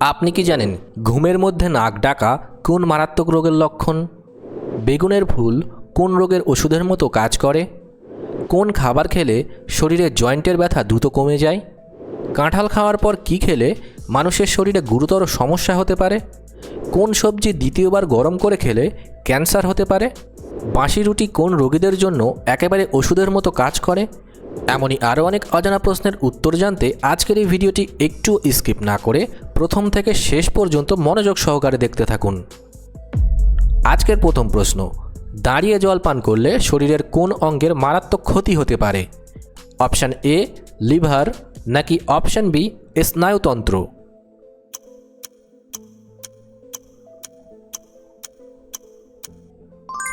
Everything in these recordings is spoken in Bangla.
আপনি কি জানেন ঘুমের মধ্যে নাক ডাকা কোন মারাত্মক রোগের লক্ষণ? বেগুনের ফুল কোন রোগের ওষুধের মতো কাজ করে? কোন খাবার খেলে শরীরে জয়েন্টের ব্যথা দ্রুত কমে যায়? কাঁঠাল খাওয়ার পর কি খেলে মানুষের শরীরে গুরুতর সমস্যা হতে পারে? কোন সবজি দ্বিতীয়বার গরম করে খেলে ক্যান্সার হতে পারে? বাঁশি রুটি কোন রোগীদের জন্য একেবারে ওষুধের মতো কাজ করে? এমনই আরও অনেক অজানা প্রশ্নের উত্তর জানতে আজকের এই ভিডিওটি একটু স্কিপ না করে প্রথম থেকে শেষ পর্যন্ত মনোযোগ সহকারে দেখতে থাকুন। আজকের প্রথম প্রশ্ন, দাঁড়িয়ে জল পান করলে শরীরের কোন অঙ্গের মারাত্মক ক্ষতি হতে পারে? অপশান এ, লিভার, নাকি অপশান বি, স্নায়ুতন্ত্র?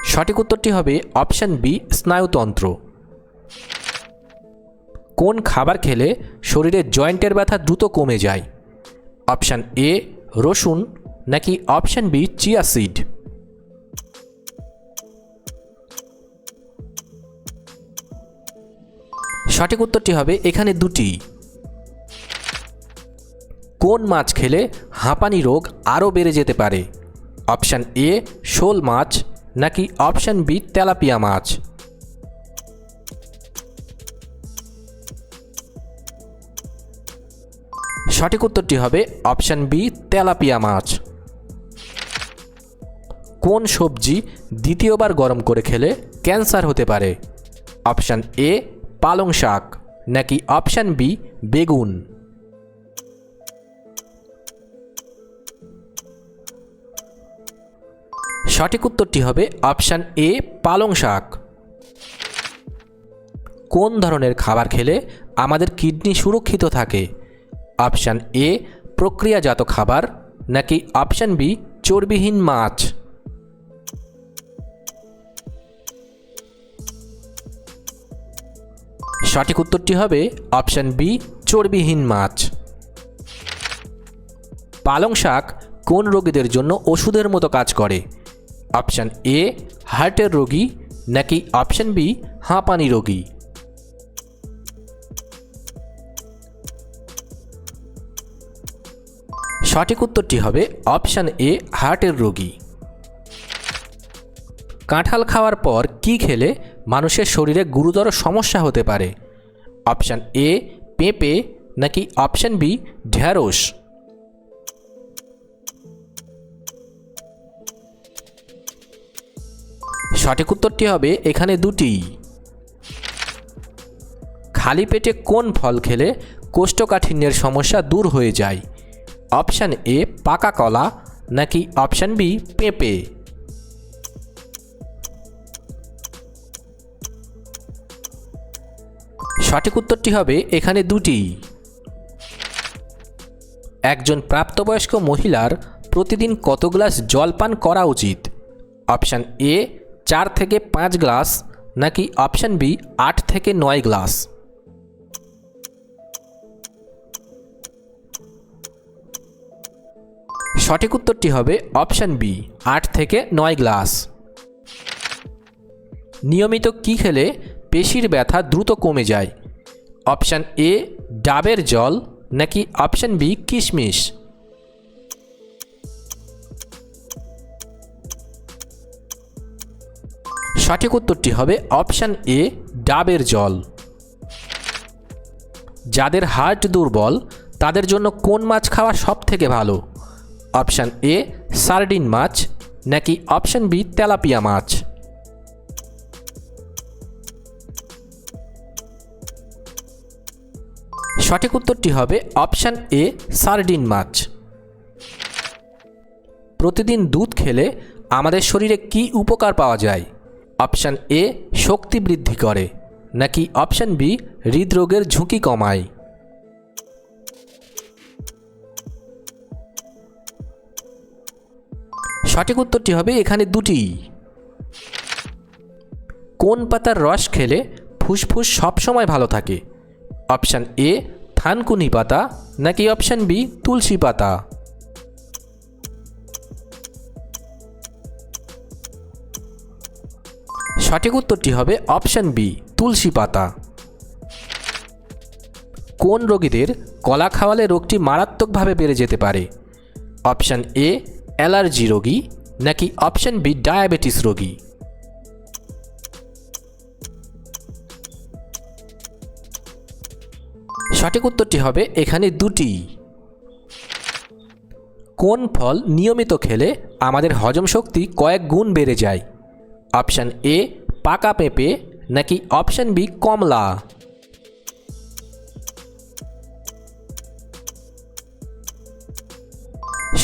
সঠিক উত্তরটি হবে অপশান বি, স্নায়ুতন্ত্র। কোন খাবার খেলে শরীরে জয়েন্টের ব্যথা দ্রুত কমে যায়? অপশান এ, রসুন, নাকি অপশান বি, চিয়া সিড? সঠিক উত্তরটি হবে এখানে দুটি। কোন মাছ খেলে হাঁপানি রোগ আরও বেড়ে যেতে পারে? অপশান এ, শোল মাছ, নাকি অপশান বি, তেলাপিয়া মাছ? সঠিক উত্তরটি হবে অপশান বি, তেলাপিয়া মাছ। কোন সবজি দ্বিতীয়বার গরম করে খেলে ক্যান্সার হতে পারে? অপশান এ, পালং শাক, নাকি অপশান বি, বেগুন? সঠিক উত্তরটি হবে অপশান এ, পালং শাক। কোন ধরনের খাবার খেলে আমাদের কিডনি সুরক্ষিত থাকে? অপশান এ, প্রক্রিয়াজাত খাবার, নাকি অপশান বি, চর্বিহীন মাছ? সঠিক উত্তরটি হবে অপশান বি, চর্বিহীন মাছ। পালং শাক কোন রোগীদের জন্য ওষুধের মতো কাজ করে? অপশান এ, হার্টের রোগী, নাকি অপশান বি, হাঁপানি রোগী? সঠিক উত্তরটি হবে অপশান এ, হার্টের রোগী। কাঁঠাল খাওয়ার পর কি খেলে মানুষের শরীরে গুরুতর সমস্যা হতে পারে? অপশান এ, পেঁপে নাকি অপশান বি, ঢ্যাঁড়স? সঠিক উত্তরটি হবে এখানে দুটি। খালি পেটে কোন ফল খেলে কোষ্ঠকাঠিন্যের সমস্যা দূর হয়ে যায়? অপশান এ পাকা কলা, নাকি অপশান বি পেঁপে? সঠিক উত্তরটি হবে এখানে দুটি। একজন প্রাপ্তবয়স্ক মহিলার প্রতিদিন কত গ্লাস জল পান করা উচিত? অপশান এ, চার থেকে পাঁচ গ্লাস, নাকি অপশান বি, আট থেকে নয় গ্লাস? সঠিক উত্তরটি হবে অপশান বি, আট থেকে নয় গ্লাস। নিয়মিত কি খেলে পেশির ব্যথা দ্রুত কমে যায়? অপশান এ, ডাবের জল, নাকি অপশান বি, কিশমিশ? সঠিক উত্তরটি হবে অপশান এ, ডাবের জল। যাদের হার্ট দুর্বল, তাদের জন্য কোন মাছ খাওয়া সব থেকে ভালো? অপশান এ, সার্ডিন মাছ, নাকি অপশান বি, তেলাপিয়া মাছ? সঠিক উত্তরটি হবে অপশান এ, সার্ডিন মাছ। প্রতিদিন দুধ খেলে আমাদের শরীরে কি উপকার পাওয়া যায়? অপশান এ, শক্তি বৃদ্ধি করে। নাকি অপশান বি, হৃদরোগের ঝুঁকি কমায়? সঠিক উত্তরটি হবে এখানে দুটি। কোন পাতার রস খেলে ফুসফুস সবসময় ভালো থাকে? অপশান এ, থানকুনি পাতা, নাকি অপশান বি, তুলসী পাতা? সঠিক উত্তরটি হবে অপশান বি, তুলসী পাতা। কোন রোগীদের কলা খাওয়ালে রোগটি মারাত্মকভাবে বেড়ে যেতে পারে? অপশান এ অ্যালার্জি রোগী নাকি অপশান বি ডায়াবেটিস রোগী? সঠিক উত্তরটি হবে এখানে দুটি। কোন ফল নিয়মিত খেলে আমাদের হজম শক্তি কয়েক গুণ বেড়ে যায়? অপশান এ, পাকা পেঁপে নাকি অপশান বি, কমলা?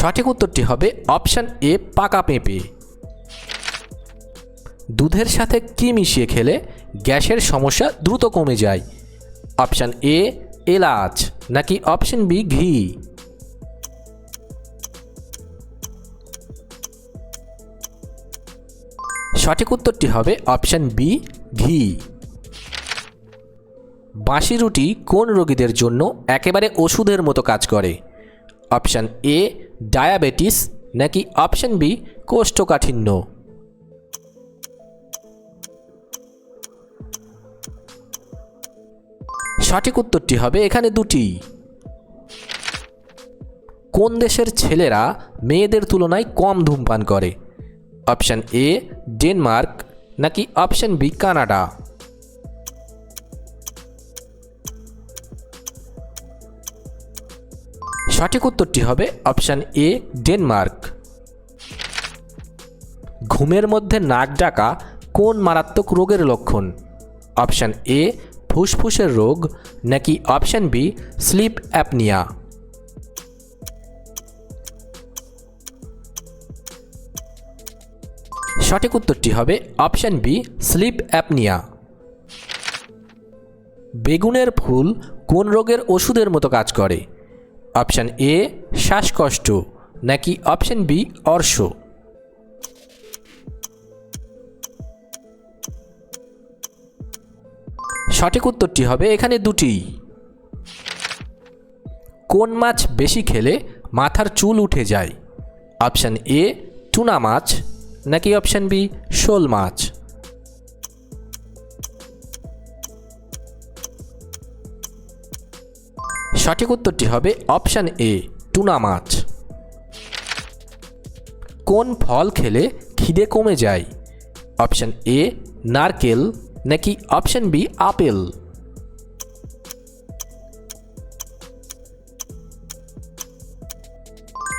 সঠিক উত্তরটি হবে অপশান এ, পাকা পেঁপে। দুধের সাথে কি মিশিয়ে খেলে গ্যাসের সমস্যা দ্রুত কমে যায়? অপশান এ, এলাচ, নাকি অপশান বি, ঘি? সঠিক উত্তরটি হবে অপশান বি, ঘি। বাঁশি রুটি কোন রোগীদের জন্য একেবারে ওষুধের মতো কাজ করে? অপশান এ ডায়াবেটিস নাকি অপশান বি কোষ্ঠকাঠিন্য? সঠিক উত্তরটি হবে এখানে দুটি। কোন দেশের ছেলেরা মেয়েদের তুলনায় কম ধূমপান করে? অপশান এ ডেনমার্ক নাকি অপশান বি কানাডা? সঠিক উত্তরটি হবে অপশান এ, ডেনমার্ক। ঘুমের মধ্যে নাক ডাকা কোন মারাত্মক রোগের লক্ষণ? অপশান এ, ফুসফুসের রোগ, নাকি অপশান বি, স্লিপ অ্যাপনিয়া? সঠিক উত্তরটি হবে অপশান বি, স্লিপ অ্যাপনিয়া। বেগুনের ফুল কোন রোগের ওষুধের মতো কাজ করে? অপশান এ শ্বাসকষ্ট, নাকি অপশান বি অর্শ? সঠিক উত্তরটি হবে এখানে দুটি। কোন মাছ বেশি খেলে মাথার চুল উঠে যায়? অপশান এ, টুনা মাছ, নাকি অপশান বি, শোল মাছ? সঠিক উত্তরটি হবে অপশান এ, টুনা মাছ। কোন ফল খেলে খিদে কমে যায়? অপশান এ, নারকেল, নাকি অপশান বি, আপেল?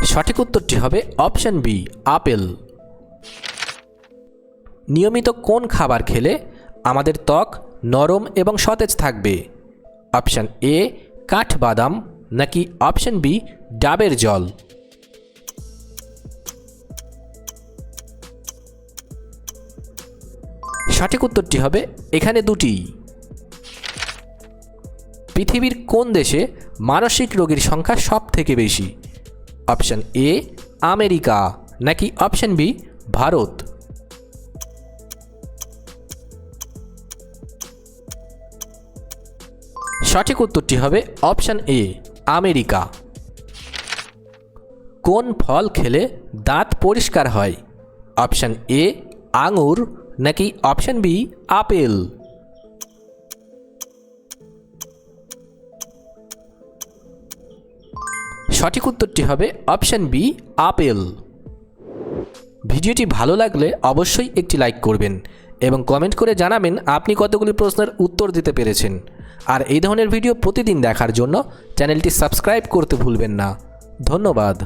সঠিক উত্তরটি হবে অপশান বি, আপেল। নিয়মিত কোন খাবার খেলে আমাদের ত্বক নরম এবং সতেজ থাকবে? অপশান এ কাঠবাদাম নাকি অপশান বি, ডাবের জল? সঠিক উত্তরটি হবে এখানে দুটি। পৃথিবীর কোন দেশে মানসিক রোগীর সংখ্যা সব থেকে বেশি? Option A, America. নাকি অপশান বি, ভারত? সঠিক উত্তরটি হবে অপশান এ, আমেরিকা। কোন ফল খেলে দাঁত পরিষ্কার হয়? অপশান এ, আঙুর, নাকি অপশান বি, আপেল? সঠিক উত্তরটি হবে অপশান বি, আপেল। ভিডিওটি ভালো লাগলে অবশ্যই একটি লাইক করবেন। এবং কমেন্ট করে জানাবেন আপনি কতগুলি প্রশ্নের উত্তর দিতে পেরেছেন। আর এই ধরনের ভিডিও প্রতিদিন দেখার জন্য চ্যানেলটি সাবস্ক্রাইব করতে ভুলবেন না। ধন্যবাদ।